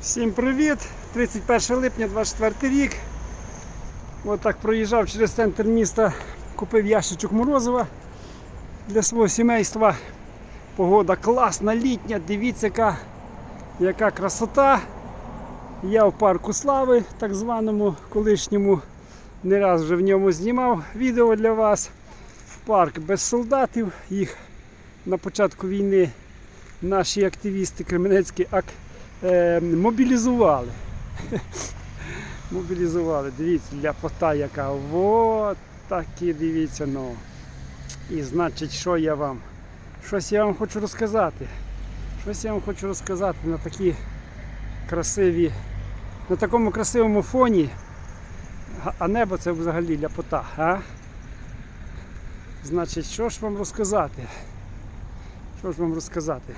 Всім привіт! 31 липня 24 рік. От так проїжджав через центр міста, купив ящичок морозива для свого сімейства. Погода класна, літня, дивіться, яка, яка красота. Я в парку слави, так званому колишньому. Не раз вже в ньому знімав відео для вас. Парк без солдатів. Їх на початку війни наші активісти кременецькі ак... е, мобілізували. мобілізували. Дивіться, ляпота яка. Вот такі дивіться. ну. І значить, що я вам? Щось я вам хочу розказати. Щось я вам хочу розказати на такі красиві, на такому красивому фоні. А- небо це взагалі ляпота. А? Значить, що ж вам розказати? Що ж вам розказати?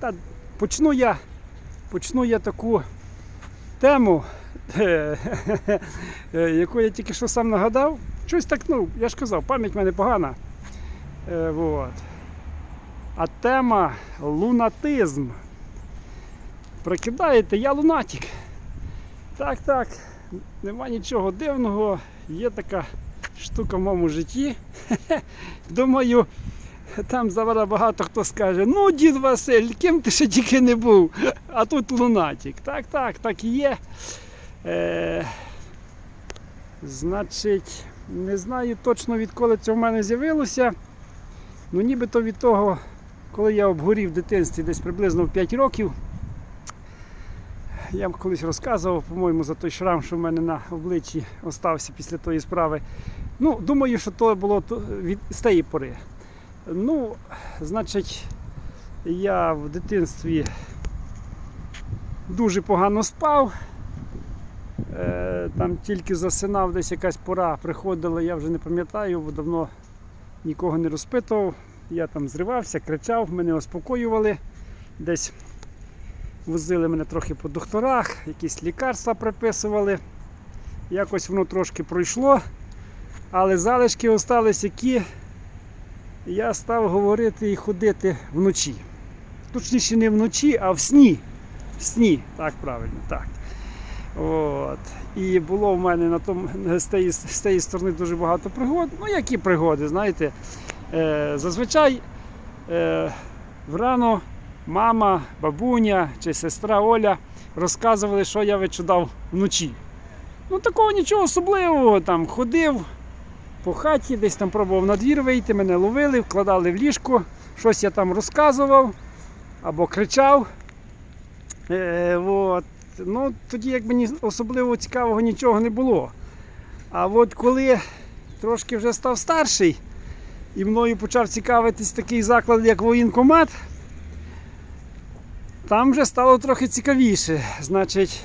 Та почну я, почну я таку тему, е, яку я тільки що сам нагадав. Щось так, ну, я ж казав, пам'ять в мене погана. Е, вот. А тема лунатизм. Прикидаєте, я лунатик. Так, так, нема нічого дивного. Є така штука в моєму житті. Думаю, там зараз багато хто скаже, ну дід Василь, ким ти ще тільки не був, а тут лунатик. Так, так, так і є. Е, значить, не знаю точно відколи це в мене з'явилося. Ну нібито від того, коли я обгорів в дитинстві десь приблизно в 5 років. Я колись розказував, по-моєму, за той шрам, що в мене на обличчі остався після тої справи. Ну, думаю, що то було від з тієї пори. Ну, значить, я в дитинстві дуже погано спав. Е, Там тільки засинав десь якась пора приходила, я вже не пам'ятаю, бо давно нікого не розпитував. Я там зривався, кричав, мене успокоювали. Десь возили мене трохи по докторах, якісь лікарства приписували. Якось воно трошки пройшло, але залишки остались які я став говорити і ходити вночі. Точніше, не вночі, а в сні. В сні, так правильно, так. От. І було в мене на тому, з тієї, з тієї сторони дуже багато пригод. Ну, які пригоди, знаєте. Е, зазвичай е, врано мама, бабуня чи сестра Оля розказували, що я вичудав вночі. Ну, такого нічого особливого, там ходив по хаті, десь там пробував на двір вийти, мене ловили, вкладали в ліжко, щось я там розказував або кричав. Е, от. Ну, тоді якби ні, особливо цікавого нічого не було. А от коли трошки вже став старший і мною почав цікавитись такий заклад, як воєнкомат, там вже стало трохи цікавіше. Значить,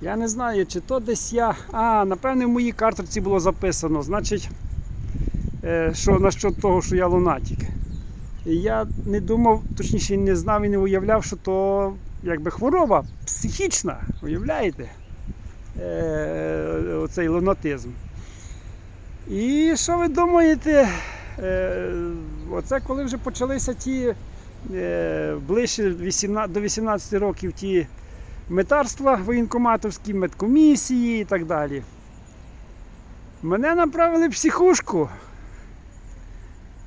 я не знаю, чи то десь я. А, напевне, в моїй карточці було записано. Значить, е, що насчет того, що я лунатик. І я не думав, точніше не знав і не уявляв, що то якби хвороба психічна, уявляєте? Е, оцей лунатизм. І що ви думаєте? Е, оце коли вже почалися ті е, ближче 18, до 18 років ті метарства воєнкоматовські, медкомісії і так далі. Мене направили в психушку.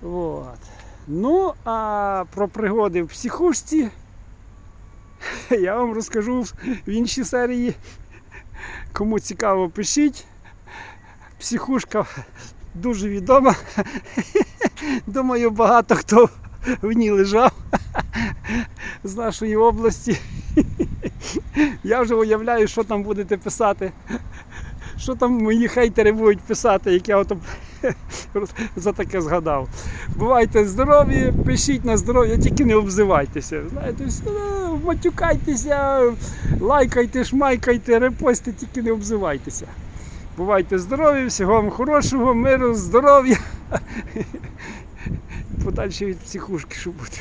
От. Ну, а про пригоди в психушці я вам розкажу в іншій серії. Кому цікаво, пишіть. Психушка дуже відома. Думаю, багато хто в ній лежав з нашої області. Я вже уявляю, що там будете писати. Що там мої хейтери будуть писати, як я ото за таке згадав. Бувайте здорові, пишіть на здоров'я, тільки не обзивайтеся. Знаєте, все, матюкайтеся, лайкайте, шмайкайте, репости, тільки не обзивайтеся. Бувайте здорові, всього вам хорошого, миру, здоров'я. Подальше від психушки, щоб бути.